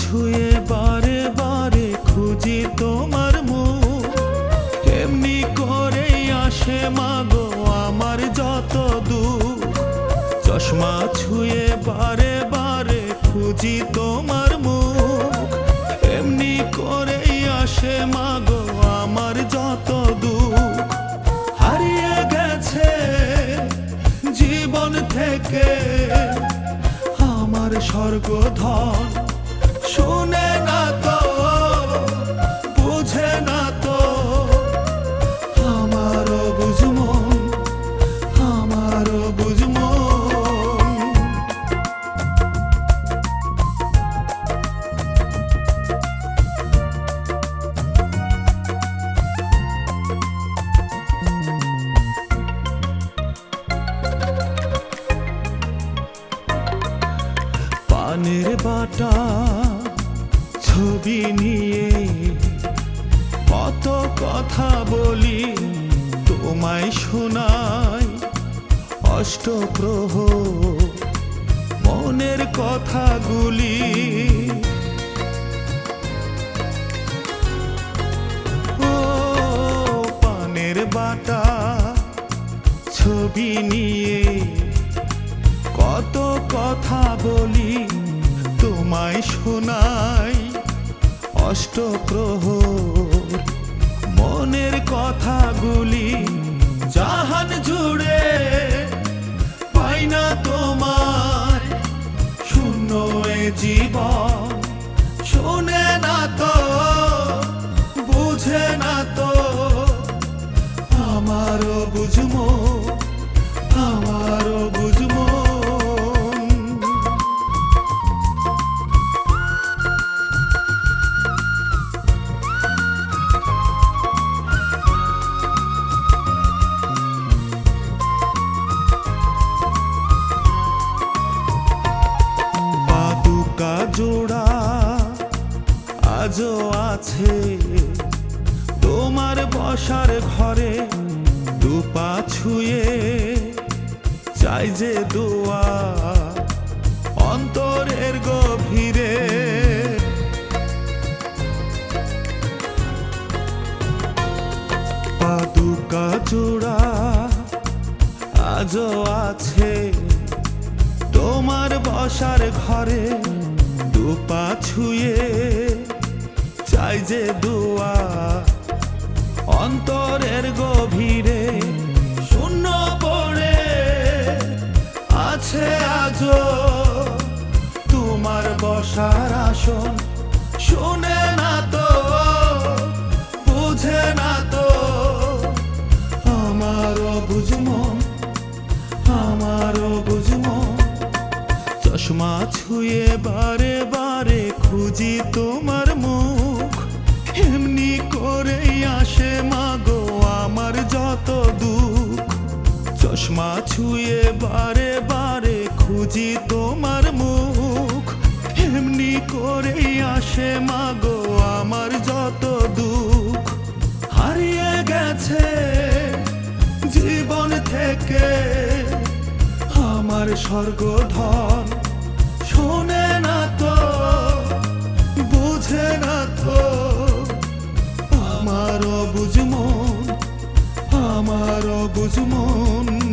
ছুঁয়ে বারে বারে খুঁজি তোমার মুখ। কেমনি করে আসে মাগো আমার যত দুঃখ। চশমা ছুঁয়ে বারে বারে খুঁজি তোমার মুখ। এমনি করে আসে মাগো আমার যত দুঃখ। হারিয়ে গেছে জীবন থেকে আমার স্বর্গধন। শুনে না তো বুঝে না তো। আমারও বুঝমন আমারও বুঝমন পানের বাটা ছবি নিয়ে কত কথা বলি, তোমায় শোনাই। অষ্টপ্রহ মনের কথাগুলি। ও পানের বাটা ছবি নিয়ে কত কথা বলি, তোমায় শোনাই অষ্টপ্রহর মনের কথাগুলি জাহান জুড়ে পাই না তোমার। শূন্য এ জীবন, শুনে না তো, বুঝে না তো। আমারও বুঝমো আমারও বুঝমো। বসার ঘরে দুপা ছুঁয়ে চাই যে দোয়া অন্তরের গভীরে। পাদুকা জোড়া আজও আছে তোমার বসার ঘরে দুপা ছুঁয়ে চাই যে দোয়া অন্তরের গভীরে শূন্য পড়ে আছে আজও তোমার বসার আসন। শুনে না তো, বুঝে না তো আমারও বুঝমন আমারও বুঝমন চশমা ছুঁয়ে বারে বারে খুঁজি তোমার ছুঁয়ে বারে বারে খুঁজি তোমার মুখ। এমনি করেই আসে মাগো আমার যত দুঃখ। হারিয়ে গেছে জীবন থেকে আমার স্বর্গধন। শোনে না তো, বুঝে না তো, আমারও বুঝমন আমারও বুঝমন।